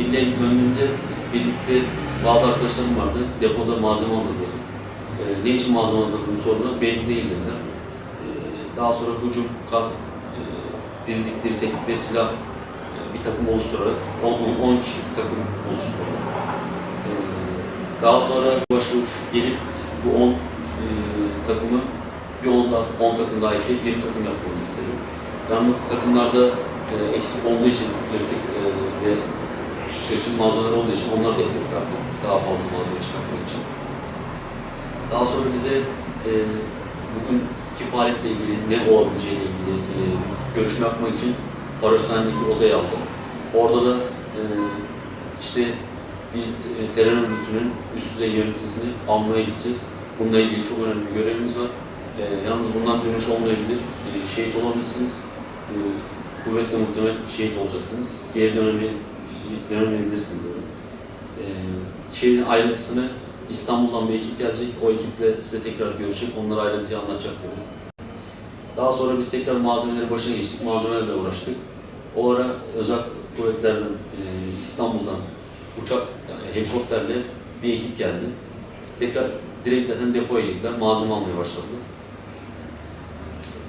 Villenin önünde birlikte bazı arkadaşlarım vardı. Depoda malzeme hazırlıyordum. Ee, ne için malzeme hazırladığımı sordular. Belli değil dediler. Ee, daha sonra hücum, kask, e, dizlik, dirseklik ve silah e, bir takım oluşturarak 10, 10 kişilik takım oluşturdum. Ee, daha sonra yavaş gelip bu 10 e, takımı bir 10, da, 10 takım daha ekleyip bir takım yapmamızı istedim. Yalnız takımlarda e, eksik olduğu için yırtık e, ve kötü malzemeler olduğu için onları da ekledik artık. Daha fazla malzeme çıkartmak için. Daha sonra bize e, bugünkü faaliyetle ilgili ne olabileceğiyle ilgili e, görüşme yapmak için Barışhane'deki odayı aldım. Orada da e, işte bir terör örgütünün üst düzey yöneticisini almaya gideceğiz. Bununla ilgili çok önemli bir görevimiz var. E, yalnız bundan dönüş olmayabilir. E, şehit olabilirsiniz. E, kuvvetle muhtemel şehit olacaksınız. Geri döneme, dönemeyebilirsiniz dedim. E, şeyin ayrıntısını İstanbul'dan bir ekip gelecek. O ekiple size tekrar görüşecek. Onlara ayrıntıyı anlatacak dedim. Daha sonra biz tekrar malzemeleri başına geçtik. Malzemelerle uğraştık. O ara özel kuvvetlerden e, İstanbul'dan uçak, yani helikopterle bir ekip geldi. Tekrar direkt zaten depoya gittiler. Malzeme almaya başladılar.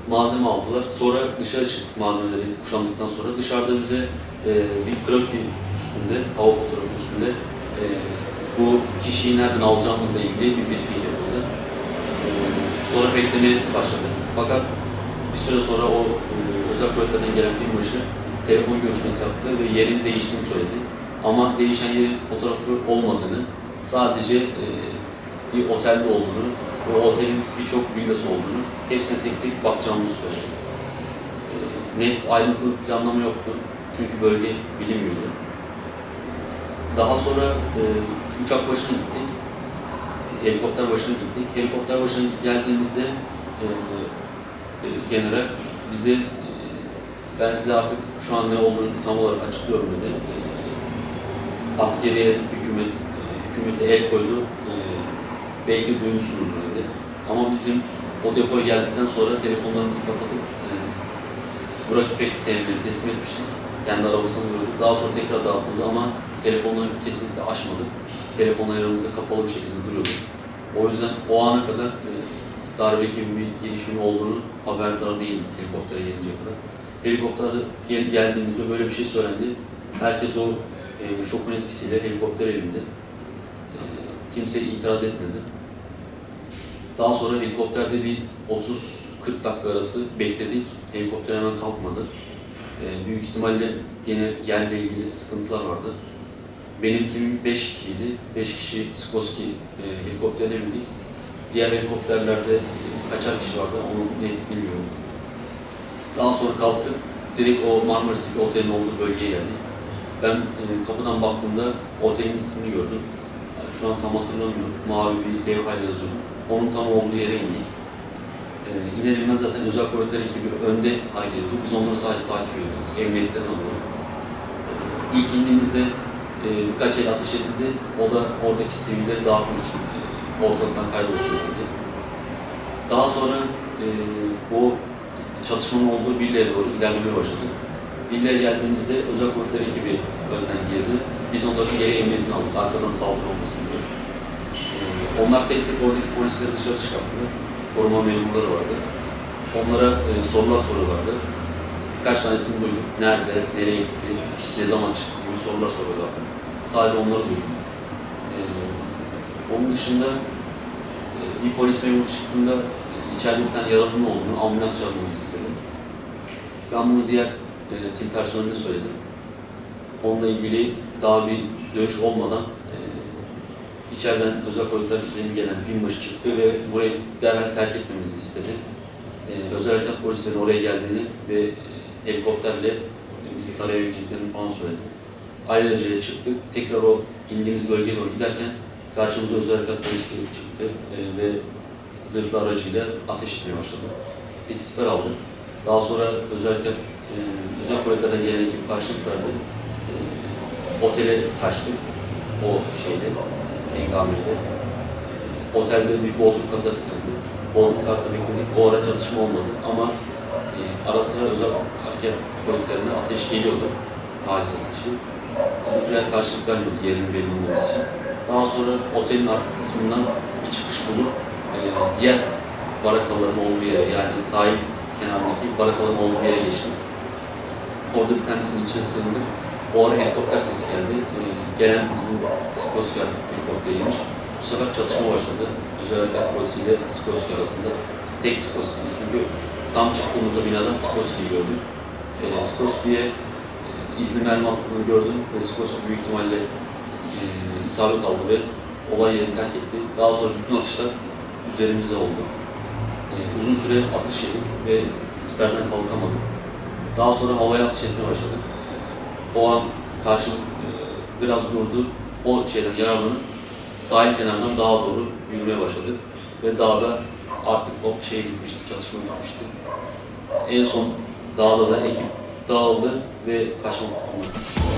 Malzeme aldılar. Sonra dışarı çıktık malzemeleri kuşandıktan sonra. Dışarıda bize e, bir kroki üstünde, hava fotoğrafı üstünde e, bu kişiyi nereden alacağımızla ilgili bir briefing yapıldı. E, sonra beklemeye başladık. Fakat bir süre sonra o e, özel kuvvetlerden gelen binbaşı telefon görüşmesi yaptı ve yerin değiştiğini söyledi. Ama değişen yerin fotoğrafı olmadığını, sadece e, bir otelde olduğunu ve o otelin birçok villası olduğunu, hepsine tek tek bakacağımızı söyledi. E, net ayrıntılı planlama yoktu. Çünkü bölge bilinmiyordu. Daha sonra e, uçak başına gittik. Helikopter başına gittik. Helikopter başına geldiğimizde e, e, general bize e, ben size artık şu an ne olduğunu tam olarak açıklıyorum dedi. E, askeriye hükümet e, hükümete el koydu. E, belki duymuşsunuzdur dedi. Ama bizim o depoya geldikten sonra telefonlarımızı kapatıp e, Burak İpek teminini teslim etmiştik. Kendi arabasına vuruyorduk. Daha sonra tekrar dağıtıldı ama telefonları kesinlikle açmadık. Telefonlar yanımızda kapalı bir şekilde duruyordu. O yüzden o ana kadar e, darbe gibi bir girişim olduğunu haberdar değildik helikoptere gelinceye kadar. Helikoptere gel, geldiğimizde böyle bir şey söylendi. Herkes o e, şokun etkisiyle helikopter elinde. E, kimse itiraz etmedi. Daha sonra helikopterde bir 30-40 dakika arası bekledik. Helikopter hemen kalkmadı. E, büyük ihtimalle gene yerle ilgili sıkıntılar vardı. Benim timim 5 kişiydi. 5 kişi Skoski e, helikopterine bindik. Diğer helikopterlerde e, kaçar kişi vardı onu net bilmiyorum. Daha sonra kalktık. Direkt o Marmaris'teki otelin olduğu bölgeye geldik. Ben e, kapıdan baktığımda otelin ismini gördüm. Yani şu an tam hatırlamıyorum. Mavi bir levhayla yazıyordu. Onun tam olduğu yere indik. E, iner inmez zaten özel kuvvetler ekibi önde hareket ediyordu. Biz onları sadece takip ediyorduk. Emniyetlerini alıyorduk. E, ilk indiğimizde e, birkaç el ateş edildi. O da oradaki sivilleri dağıtmak için e, ortalıktan kaybolsun dedi. Daha sonra e, o çalışmanın olduğu villaya doğru ilerlemeye başladık. Villaya geldiğimizde özel kuvvetler ekibi önden girdi. Biz onların geri emniyetini aldık, arkadan saldırı olmasın diye. E, onlar tek tek oradaki polisleri dışarı çıkarttı. Koruma memurları vardı. Onlara e, sorular soruyorlardı. Birkaç tanesini duyduk. Nerede, nereye gitti, ne zaman çıktı gibi sorular soruyorlardı. Sadece onları duydum. E, onun dışında e, bir polis memuru çıktığında e, içeride bir tane yaralının olduğunu, ambulans çağırmamızı istedi. Ben bunu diğer e, tim personeline söyledim. Onunla ilgili daha bir dönüş olmadan içeriden özel kuvvetlerden gelen binbaşı çıktı ve burayı derhal terk etmemizi istedi. E, özel harekat polislerinin oraya geldiğini ve e, helikopterle bizi tarayabileceklerini falan söyledi. Ayrıca çıktık. Tekrar o indiğimiz bölgeye doğru giderken karşımıza özel harekat polisi çıktı e, ve zırhlı aracıyla ateş etmeye başladı. Biz siper aldık. Daha sonra özel harekat, e, özel kuvvetlerden gelen ekip karşılık verdi. E, otele kaçtık. O şeyle, engamede. E, otelde bir bodrum katı sığındı. Bodrum katta bekledik. O ara çatışma olmadı ama e, ara sıra özel harekat polislerine ateş geliyordu. Taciz ateşi. bizimkiler karşılık vermiyordu yerin belli olmaması için. Daha sonra otelin arka kısmından bir çıkış bulup e, diğer barakaların olduğu yere yani sahil kenarındaki barakaların olduğu yere geçtim. Orada bir tanesinin içine sığındım. O ara helikopter sesi geldi. E, gelen bizim Skorsky helikopteriymiş. Bu sefer çatışma başladı. Özel Harekat Polisi ile Skorsky arasında. Tek Skorsky. Çünkü tam çıktığımızda binadan Skorsky'yi gördük. E, Skorsky'ye e, izni mermi atıldığını gördüm ve Skorsky büyük ihtimalle e, isabet aldı ve olay yerini terk etti. Daha sonra bütün atışlar üzerimize oldu. E, uzun süre atış yedik ve siperden kalkamadık. Daha sonra havaya atış etmeye başladık. O an karşılık e, biraz durdu. O şeyden yararlanıp sahil kenarından dağa doğru yürümeye başladık. Ve dağda artık o şey bitmişti, çalışma bitmişti. En son dağda da ekip dağıldı ve kaçma kurtulmak.